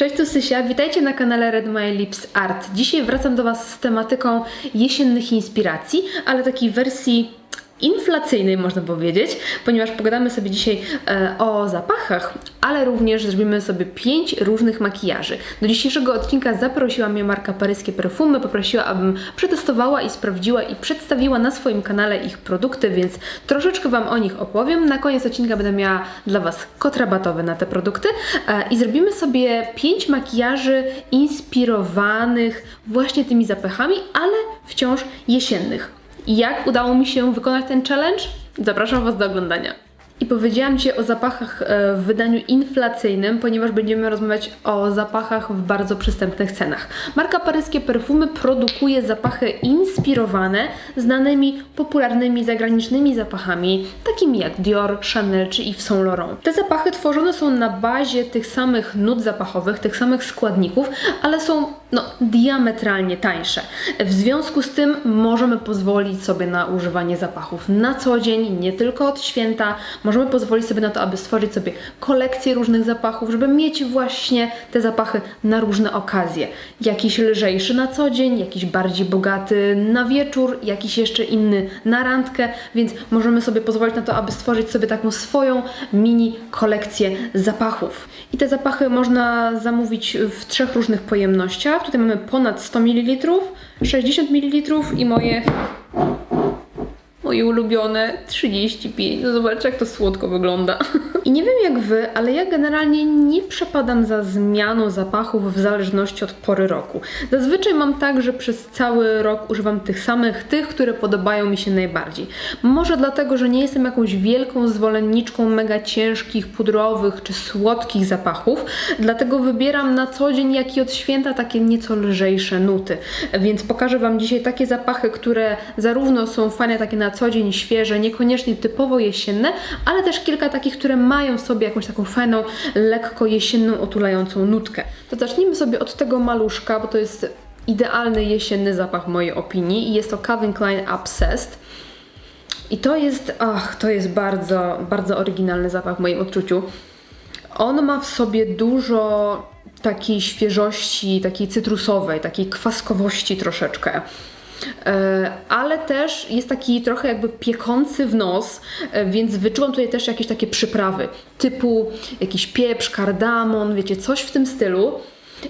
Cześć, tu Sysia, witajcie na kanale Red My Lips Art. Dzisiaj wracam do Was z tematyką jesiennych inspiracji, ale takiej wersji inflacyjnej można powiedzieć, ponieważ pogadamy sobie dzisiaj e, o zapachach, ale również zrobimy sobie pięć różnych makijaży. Do dzisiejszego odcinka zaprosiła mnie marka Paryskie Perfumy, poprosiła, abym przetestowała i sprawdziła i przedstawiła na swoim kanale ich produkty, więc troszeczkę Wam o nich opowiem. Na koniec odcinka będę miała dla Was kod rabatowy na te produkty e, i zrobimy sobie pięć makijaży inspirowanych właśnie tymi zapachami, ale wciąż jesiennych. Jak udało mi się wykonać ten challenge? Zapraszam Was do oglądania. Powiedziałam Ci o zapachach e, w wydaniu inflacyjnym, ponieważ będziemy rozmawiać o zapachach w bardzo przystępnych cenach. Marka Paryskie Perfumy produkuje zapachy inspirowane znanymi, popularnymi zagranicznymi zapachami, takimi jak Dior, Chanel czy Yves Saint Laurent. Te zapachy tworzone są na bazie tych samych nut zapachowych, tych samych składników, ale są no, diametralnie tańsze. W związku z tym możemy pozwolić sobie na używanie zapachów na co dzień, nie tylko od święta. Możemy pozwolić sobie na to, aby stworzyć sobie kolekcję różnych zapachów, żeby mieć właśnie te zapachy na różne okazje. Jakiś lżejszy na co dzień, jakiś bardziej bogaty na wieczór, jakiś jeszcze inny na randkę, więc możemy sobie pozwolić na to, aby stworzyć sobie taką swoją mini kolekcję zapachów. I te zapachy można zamówić w trzech różnych pojemnościach. Tutaj mamy ponad 100 ml, 60 ml i moje moje ulubione 35. No zobaczcie, jak to słodko wygląda. I nie wiem jak wy, ale ja generalnie nie przepadam za zmianą zapachów w zależności od pory roku. Zazwyczaj mam tak, że przez cały rok używam tych samych, tych, które podobają mi się najbardziej. Może dlatego, że nie jestem jakąś wielką zwolenniczką mega ciężkich, pudrowych czy słodkich zapachów, dlatego wybieram na co dzień, jak i od święta, takie nieco lżejsze nuty. Więc pokażę Wam dzisiaj takie zapachy, które zarówno są fajne takie na co dzień, świeże, niekoniecznie typowo jesienne, ale też kilka takich, które mają w sobie jakąś taką fajną, lekko jesienną, otulającą nutkę. To zacznijmy sobie od tego maluszka, bo to jest idealny jesienny zapach w mojej opinii i jest to Calvin Klein Obsessed. I to jest, ach, to jest bardzo, bardzo oryginalny zapach w moim odczuciu. On ma w sobie dużo takiej świeżości, takiej cytrusowej, takiej kwaskowości troszeczkę. E, ale też jest taki trochę jakby piekący w nos, e, więc wyczułam tutaj też jakieś takie przyprawy, typu jakiś pieprz, kardamon, wiecie, coś w tym stylu.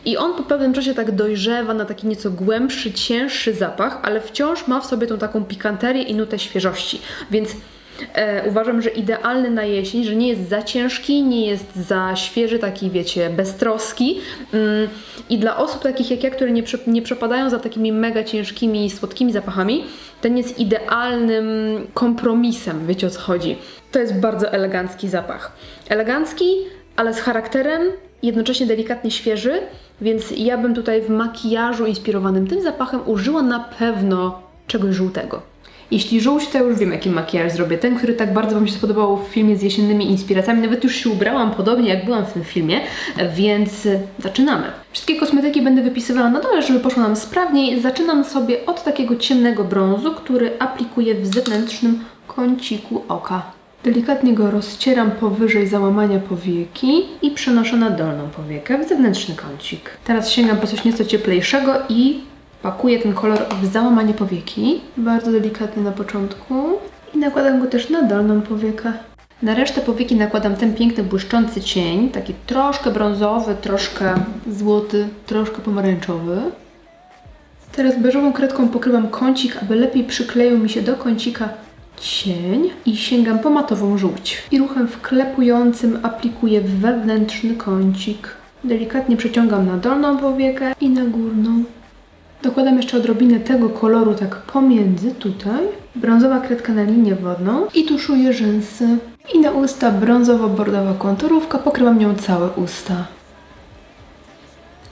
I on po pewnym czasie tak dojrzewa na taki nieco głębszy, cięższy zapach, ale wciąż ma w sobie tą taką pikanterię i nutę świeżości. Więc e, uważam, że idealny na jesień, że nie jest za ciężki, nie jest za świeży, taki wiecie, beztroski. Mm, I dla osób takich jak ja, które nie, nie przepadają za takimi mega ciężkimi, słodkimi zapachami, ten jest idealnym kompromisem, wiecie o co chodzi. To jest bardzo elegancki zapach. Elegancki, ale z charakterem, jednocześnie delikatnie świeży, więc ja bym tutaj w makijażu inspirowanym tym zapachem użyła na pewno czegoś żółtego. Jeśli żółć, to już wiem, jaki makijaż zrobię. Ten, który tak bardzo Wam się spodobał w filmie z jesiennymi inspiracjami. Nawet już się ubrałam podobnie, jak byłam w tym filmie, więc zaczynamy. Wszystkie kosmetyki będę wypisywała na dole, żeby poszło nam sprawniej. Zaczynam sobie od takiego ciemnego brązu, który aplikuję w zewnętrznym kąciku oka. Delikatnie go rozcieram powyżej załamania powieki i przenoszę na dolną powiekę w zewnętrzny kącik. Teraz sięgam po coś nieco cieplejszego i pakuję ten kolor w załamanie powieki. Bardzo delikatnie na początku. I nakładam go też na dolną powiekę. Na resztę powieki nakładam ten piękny, błyszczący cień, taki troszkę brązowy, troszkę złoty, troszkę pomarańczowy. Teraz beżową kredką pokrywam kącik, aby lepiej przykleił mi się do kącika cień i sięgam po matową żółć. I ruchem wklepującym aplikuję wewnętrzny kącik. Delikatnie przeciągam na dolną powiekę i na górną. Dokładam jeszcze odrobinę tego koloru tak pomiędzy tutaj. Brązowa kredka na linię wodną i tuszuję rzęsy. I na usta brązowo-bordowa konturówka, pokrywam nią całe usta.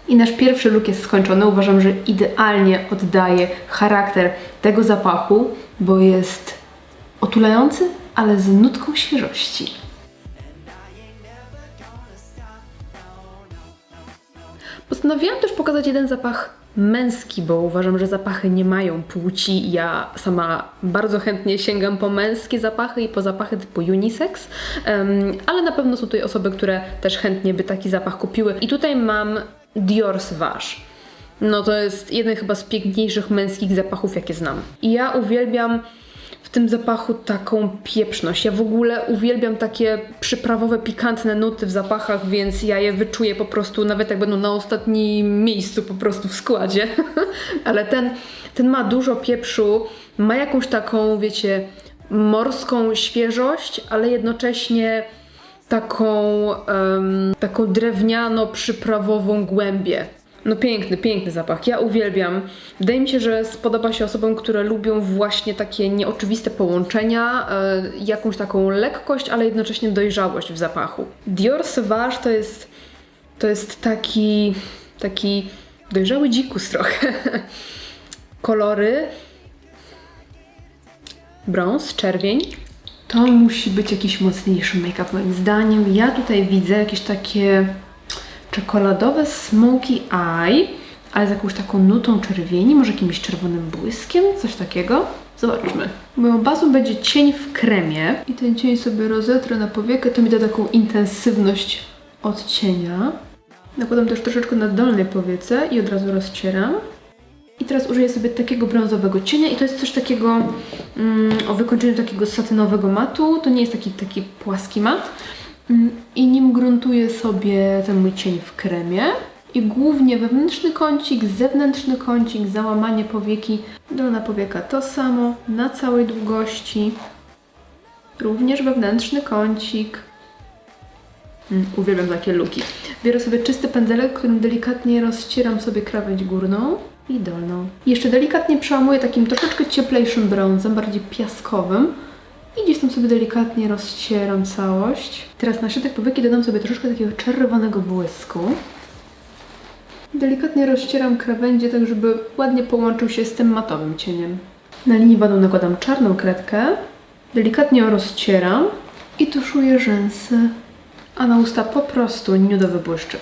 I nasz pierwszy look jest skończony. Uważam, że idealnie oddaje charakter tego zapachu, bo jest otulający, ale z nutką świeżości. Postanowiłam też pokazać jeden zapach męski, bo uważam, że zapachy nie mają płci. Ja sama bardzo chętnie sięgam po męskie zapachy i po zapachy typu unisex, ale na pewno są tutaj osoby, które też chętnie by taki zapach kupiły. I tutaj mam Dior Sauvage. No to jest jeden chyba z piękniejszych męskich zapachów, jakie znam. I ja uwielbiam w tym zapachu taką pieprzność. Ja w ogóle uwielbiam takie przyprawowe, pikantne nuty w zapachach, więc ja je wyczuję po prostu, nawet jak będą na ostatnim miejscu po prostu w składzie. Ale ten, ten ma dużo pieprzu, ma jakąś taką, wiecie, morską świeżość, ale jednocześnie taką, em, taką drewniano-przyprawową głębię. No piękny, piękny zapach. Ja uwielbiam. Wydaje mi się, że spodoba się osobom, które lubią właśnie takie nieoczywiste połączenia, e, jakąś taką lekkość, ale jednocześnie dojrzałość w zapachu. Dior Sauvage to jest, to jest taki, taki dojrzały dzikus trochę. Kolory brąz, czerwień. To musi być jakiś mocniejszy make-up moim zdaniem. Ja tutaj widzę jakieś takie czekoladowe smoky eye, ale z jakąś taką nutą czerwieni, może jakimś czerwonym błyskiem, coś takiego. Zobaczmy. Moją bazą będzie cień w kremie i ten cień sobie rozetrę na powiekę, to mi da taką intensywność odcienia. Nakładam też troszeczkę na dolnej powiece i od razu rozcieram. I teraz użyję sobie takiego brązowego cienia i to jest coś takiego mm, o wykończeniu takiego satynowego matu. To nie jest taki, taki płaski mat. Mm, I nim gruntuję sobie ten mój cień w kremie. I głównie wewnętrzny kącik, zewnętrzny kącik, załamanie powieki, dolna powieka to samo, na całej długości. Również wewnętrzny kącik. Mm, uwielbiam takie luki. Biorę sobie czysty pędzelek, którym delikatnie rozcieram sobie krawędź górną i dolną. Jeszcze delikatnie przełamuję takim troszeczkę cieplejszym brązem, bardziej piaskowym. I gdzieś tam sobie delikatnie rozcieram całość. Teraz na środek powieki dodam sobie troszeczkę takiego czerwonego błysku. Delikatnie rozcieram krawędzie, tak żeby ładnie połączył się z tym matowym cieniem. Na linii wadą nakładam czarną kredkę. Delikatnie ją rozcieram i tuszuję rzęsy. A na usta po prostu nudowy błyszczyk.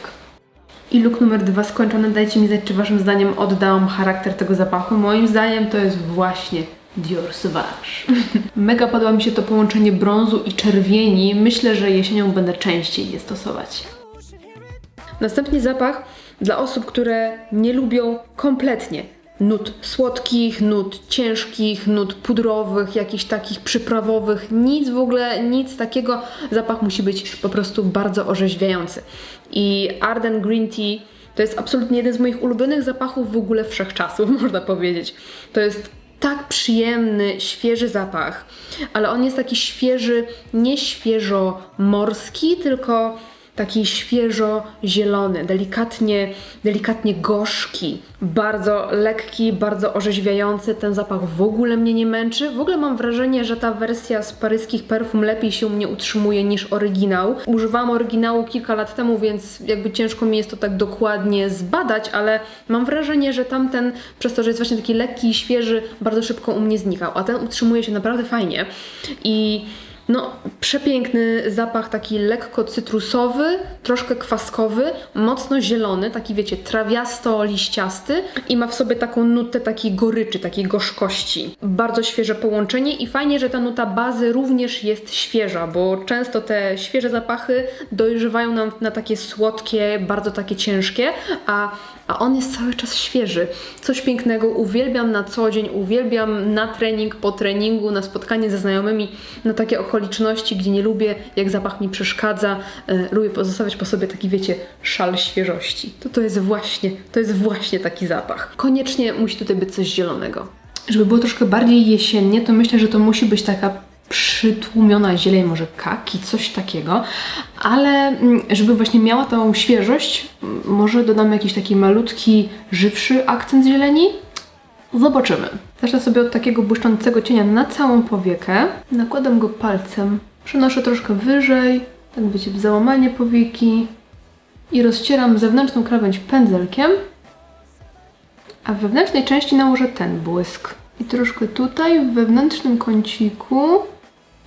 I look numer dwa skończony. Dajcie mi znać, czy waszym zdaniem oddałam charakter tego zapachu. Moim zdaniem to jest właśnie Dior Sauvage. Mega podoba mi się to połączenie brązu i czerwieni. Myślę, że jesienią będę częściej je stosować. Następnie zapach dla osób, które nie lubią kompletnie nut słodkich, nut ciężkich, nut pudrowych, jakichś takich przyprawowych, nic w ogóle, nic takiego. Zapach musi być po prostu bardzo orzeźwiający. I Arden Green Tea to jest absolutnie jeden z moich ulubionych zapachów w ogóle wszechczasów, można powiedzieć. To jest tak przyjemny, świeży zapach, ale on jest taki świeży, nie świeżo morski, tylko taki świeżo zielony, delikatnie, delikatnie gorzki, bardzo lekki, bardzo orzeźwiający. Ten zapach w ogóle mnie nie męczy. W ogóle mam wrażenie, że ta wersja z paryskich perfum lepiej się u mnie utrzymuje niż oryginał. Używałam oryginału kilka lat temu, więc jakby ciężko mi jest to tak dokładnie zbadać, ale mam wrażenie, że tamten, przez to, że jest właśnie taki lekki i świeży, bardzo szybko u mnie znikał, a ten utrzymuje się naprawdę fajnie. I no, przepiękny zapach, taki lekko cytrusowy, troszkę kwaskowy, mocno zielony, taki wiecie, trawiasto-liściasty i ma w sobie taką nutę takiej goryczy, takiej gorzkości. Bardzo świeże połączenie i fajnie, że ta nuta bazy również jest świeża, bo często te świeże zapachy dojrzewają nam na takie słodkie, bardzo takie ciężkie, a a on jest cały czas świeży. Coś pięknego, uwielbiam na co dzień, uwielbiam na trening, po treningu, na spotkanie ze znajomymi, na takie okoliczności, gdzie nie lubię, jak zapach mi przeszkadza, e, lubię pozostawiać po sobie taki, wiecie, szal świeżości. To to jest właśnie, to jest właśnie taki zapach. Koniecznie musi tutaj być coś zielonego. Żeby było troszkę bardziej jesiennie, to myślę, że to musi być taka przytłumiona zieleń, może kaki, coś takiego, ale mm, żeby właśnie miała tą świeżość, m, może dodam jakiś taki malutki, żywszy akcent zieleni. Zobaczymy. Zacznę sobie od takiego błyszczącego cienia na całą powiekę. Nakładam go palcem, przenoszę troszkę wyżej, tak wiecie, w załamanie powieki i rozcieram zewnętrzną krawędź pędzelkiem, a w wewnętrznej części nałożę ten błysk. I troszkę tutaj, w wewnętrznym kąciku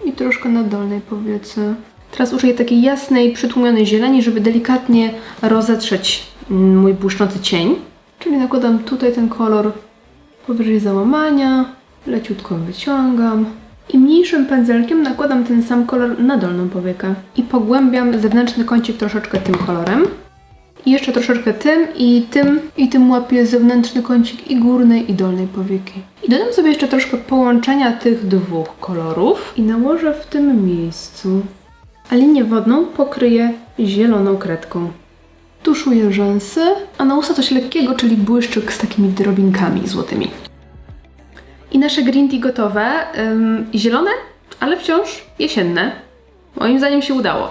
i troszkę na dolnej powiece. Teraz użyję takiej jasnej, przytłumionej zieleni, żeby delikatnie rozetrzeć mój błyszczący cień. Czyli nakładam tutaj ten kolor powyżej załamania, leciutko wyciągam i mniejszym pędzelkiem nakładam ten sam kolor na dolną powiekę i pogłębiam zewnętrzny kącik troszeczkę tym kolorem. I jeszcze troszeczkę tym i tym i tym łapię zewnętrzny kącik i górnej i dolnej powieki. I dodam sobie jeszcze troszkę połączenia tych dwóch kolorów i nałożę w tym miejscu. A linię wodną pokryję zieloną kredką. Tuszuję rzęsy, a na usta coś lekkiego, czyli błyszczyk z takimi drobinkami złotymi. I nasze green tea gotowe. Ym, zielone, ale wciąż jesienne. Moim zdaniem się udało.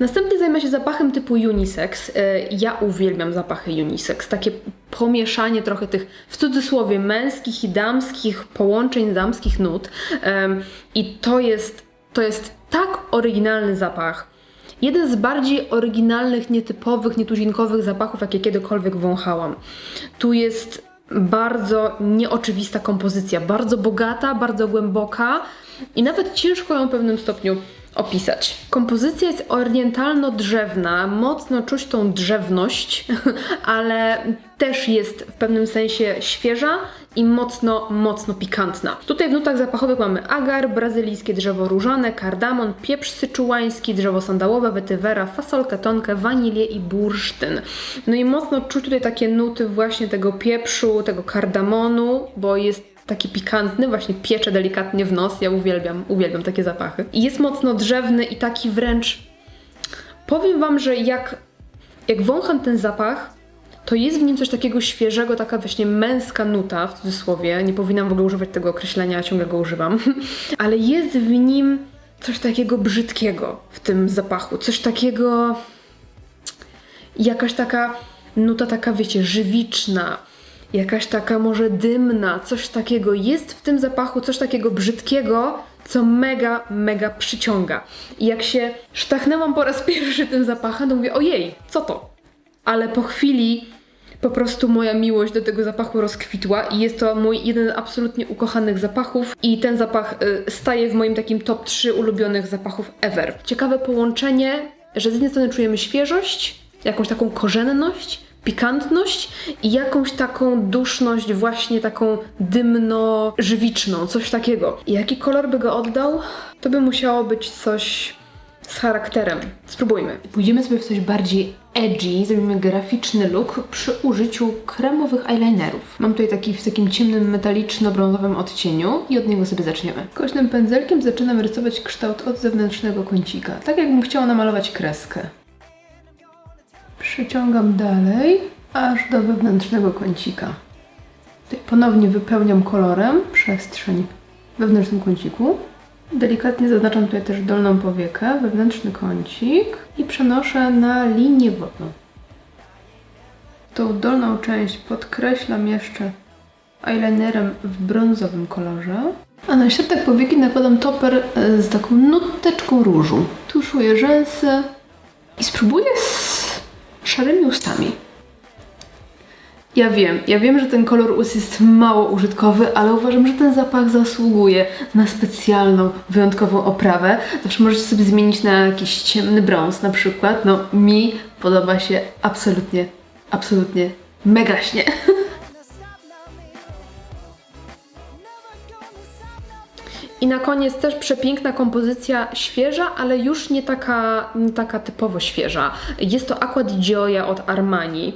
Następnie zajmę się zapachem typu unisex. Y, Ja uwielbiam zapachy unisex. Takie pomieszanie trochę tych, w cudzysłowie, męskich i damskich połączeń damskich nut. I to jest, to jest tak oryginalny zapach. Jeden z bardziej oryginalnych, nietypowych, nietuzinkowych zapachów, jakie kiedykolwiek wąchałam. Tu jest bardzo nieoczywista kompozycja, bardzo bogata, bardzo głęboka i nawet ciężko ją w pewnym stopniu opisać. Kompozycja jest orientalno-drzewna, mocno czuć tą drzewność, ale też jest w pewnym sensie świeża i mocno, mocno pikantna. Tutaj w nutach zapachowych mamy agar, brazylijskie drzewo różane, kardamon, pieprz syczułański, drzewo sandałowe, wetywera, fasolkę tonkę, wanilię i bursztyn. No i mocno czuć tutaj takie nuty właśnie tego pieprzu, tego kardamonu, bo jest taki pikantny, właśnie piecze delikatnie w nos. Ja uwielbiam, uwielbiam takie zapachy. I jest mocno drzewny i taki wręcz. Powiem Wam, że jak, jak wącham ten zapach, to jest w nim coś takiego świeżego, taka właśnie męska nuta, w cudzysłowie. Nie powinnam w ogóle używać tego określenia, ciągle go używam. Ale jest w nim coś takiego brzydkiego w tym zapachu. Coś takiego. Jakaś taka nuta, taka wiecie, żywiczna, jakaś taka może dymna, coś takiego. Jest w tym zapachu coś takiego brzydkiego, co mega, mega przyciąga. I jak się sztachnęłam po raz pierwszy tym zapachem, to mówię, ojej, co to? Ale po chwili po prostu moja miłość do tego zapachu rozkwitła i jest to mój jeden z absolutnie ukochanych zapachów i ten zapach y, staje w moim takim top 3 ulubionych zapachów ever. Ciekawe połączenie, że z jednej strony czujemy świeżość, jakąś taką korzenność, pikantność i jakąś taką duszność, właśnie taką dymno-żywiczną, coś takiego. I jaki kolor by go oddał? To by musiało być coś z charakterem. Spróbujmy. Pójdziemy sobie w coś bardziej edgy, zrobimy graficzny look przy użyciu kremowych eyelinerów. Mam tutaj taki w takim ciemnym, metaliczno-brązowym odcieniu i od niego sobie zaczniemy. Kośnym pędzelkiem zaczynam rysować kształt od zewnętrznego kącika, tak jakbym chciała namalować kreskę. Przyciągam dalej, aż do wewnętrznego kącika. Tutaj ponownie wypełniam kolorem przestrzeń w wewnętrznym kąciku. Delikatnie zaznaczam tutaj też dolną powiekę, wewnętrzny kącik i przenoszę na linię wodną. Tą dolną część podkreślam jeszcze eyelinerem w brązowym kolorze. A na środek powieki nakładam toper z taką nuteczką różu. Tuszuję rzęsy i spróbuję szarymi ustami. Ja wiem, ja wiem, że ten kolor ust jest mało użytkowy, ale uważam, że ten zapach zasługuje na specjalną, wyjątkową oprawę. Zawsze możecie sobie zmienić na jakiś ciemny brąz na przykład. No, mi podoba się absolutnie, absolutnie megaśnie. I na koniec też przepiękna kompozycja, świeża, ale już nie taka, nie taka typowo świeża. Jest to Aqua di Gioia od Armani.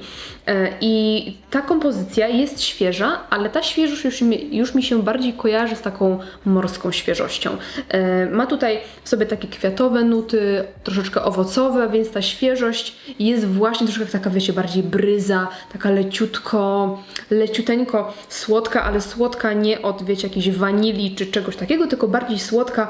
E, I ta kompozycja jest świeża, ale ta świeżość już mi, już mi się bardziej kojarzy z taką morską świeżością. E, Ma tutaj w sobie takie kwiatowe nuty, troszeczkę owocowe, więc ta świeżość jest właśnie troszkę taka, wiecie, bardziej bryza, taka leciutko, leciuteńko słodka, ale słodka nie od, wiecie, jakiejś wanilii czy czegoś takiego, tylko bardziej słodka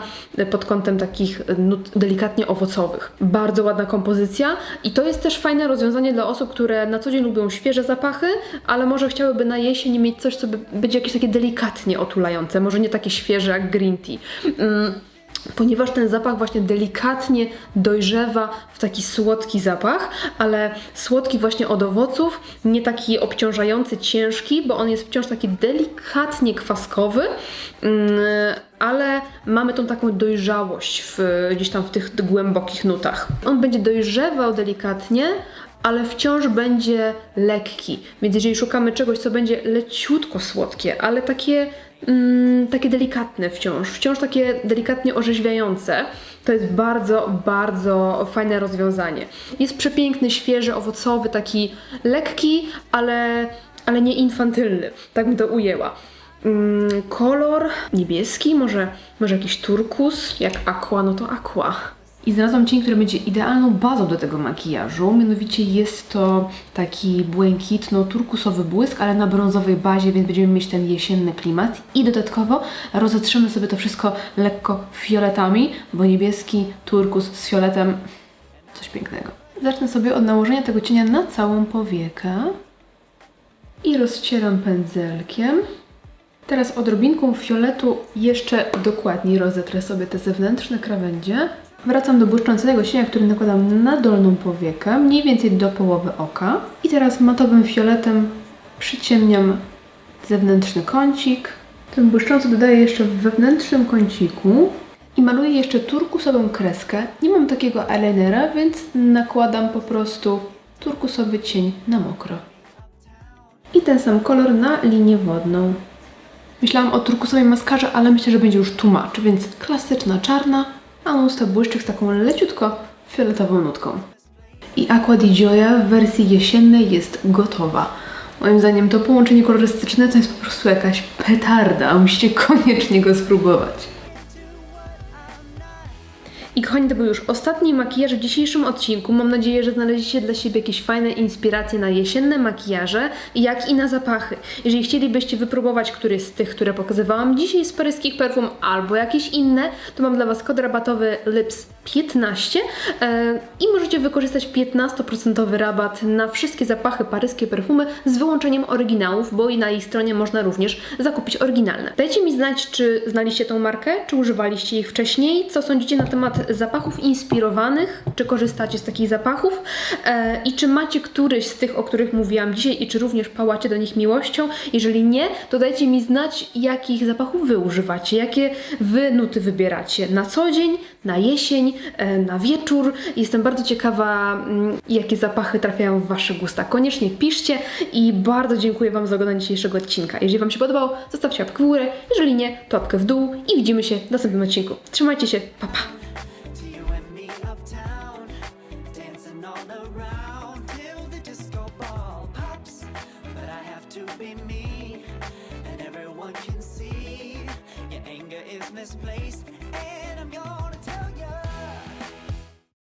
pod kątem takich nut delikatnie owocowych. Bardzo ładna kompozycja i to jest też fajne rozwiązanie dla osób, które na co dzień lubią świeże zapachy, ale może chciałyby na jesień mieć coś, co by być jakieś takie delikatnie otulające, może nie takie świeże jak green tea. Mm. ponieważ ten zapach właśnie delikatnie dojrzewa w taki słodki zapach, ale słodki właśnie od owoców, nie taki obciążający, ciężki, bo on jest wciąż taki delikatnie kwaskowy, mm, ale mamy tą taką dojrzałość w, gdzieś tam w tych głębokich nutach. On będzie dojrzewał delikatnie, ale wciąż będzie lekki. Więc jeżeli szukamy czegoś, co będzie leciutko słodkie, ale takie, mm, takie delikatne wciąż, wciąż takie delikatnie orzeźwiające, to jest bardzo, bardzo fajne rozwiązanie. Jest przepiękny, świeży, owocowy, taki lekki, ale, ale nie infantylny. Tak bym to ujęła. Mm, kolor niebieski, może, może jakiś turkus, jak aqua, no to aqua. I znalazłam cień, który będzie idealną bazą do tego makijażu. Mianowicie jest to taki błękitno-turkusowy błysk, ale na brązowej bazie, więc będziemy mieć ten jesienny klimat. I dodatkowo rozetrzemy sobie to wszystko lekko fioletami, bo niebieski turkus z fioletem coś pięknego. Zacznę sobie od nałożenia tego cienia na całą powiekę. I rozcieram pędzelkiem. Teraz odrobinką fioletu jeszcze dokładniej rozetrę sobie te zewnętrzne krawędzie. Wracam do błyszczącego cienia, który nakładam na dolną powiekę, mniej więcej do połowy oka. I teraz matowym fioletem przyciemniam zewnętrzny kącik. Ten błyszczący dodaję jeszcze w wewnętrznym kąciku. I maluję jeszcze turkusową kreskę. Nie mam takiego eyelinera, więc nakładam po prostu turkusowy cień na mokro. I ten sam kolor na linię wodną. Myślałam o turkusowej maskarze, ale myślę, że będzie już tłumacz, więc klasyczna czarna, a on usta błyszczyk z taką leciutko fioletową nutką. I Aqua di Gioia w wersji jesiennej jest gotowa. Moim zdaniem to połączenie kolorystyczne to jest po prostu jakaś petarda, musicie koniecznie go spróbować. I kochani, to był już ostatni makijaż w dzisiejszym odcinku. Mam nadzieję, że znaleźliście dla siebie jakieś fajne inspiracje na jesienne makijaże, jak i na zapachy. Jeżeli chcielibyście wypróbować któryś z tych, które pokazywałam dzisiaj z paryskich perfum, albo jakieś inne, to mam dla Was kod rabatowy LIPS 15 e, i możecie wykorzystać 15% rabat na wszystkie zapachy paryskie perfumy z wyłączeniem oryginałów, bo i na ich stronie można również zakupić oryginalne. Dajcie mi znać, czy znaliście tą markę, czy używaliście ich wcześniej, co sądzicie na temat zapachów inspirowanych, czy korzystacie z takich zapachów e, i czy macie któryś z tych, o których mówiłam dzisiaj i czy również pałacie do nich miłością. Jeżeli nie, to dajcie mi znać, jakich zapachów Wy używacie, jakie Wy nuty wybieracie na co dzień, na jesień, na wieczór. Jestem bardzo ciekawa, mm, jakie zapachy trafiają w Wasze gusta. Koniecznie piszcie i bardzo dziękuję Wam za oglądanie dzisiejszego odcinka. Jeżeli Wam się podobał, zostawcie łapkę w górę, jeżeli nie, to łapkę w dół i widzimy się w następnym odcinku. Trzymajcie się, pa pa!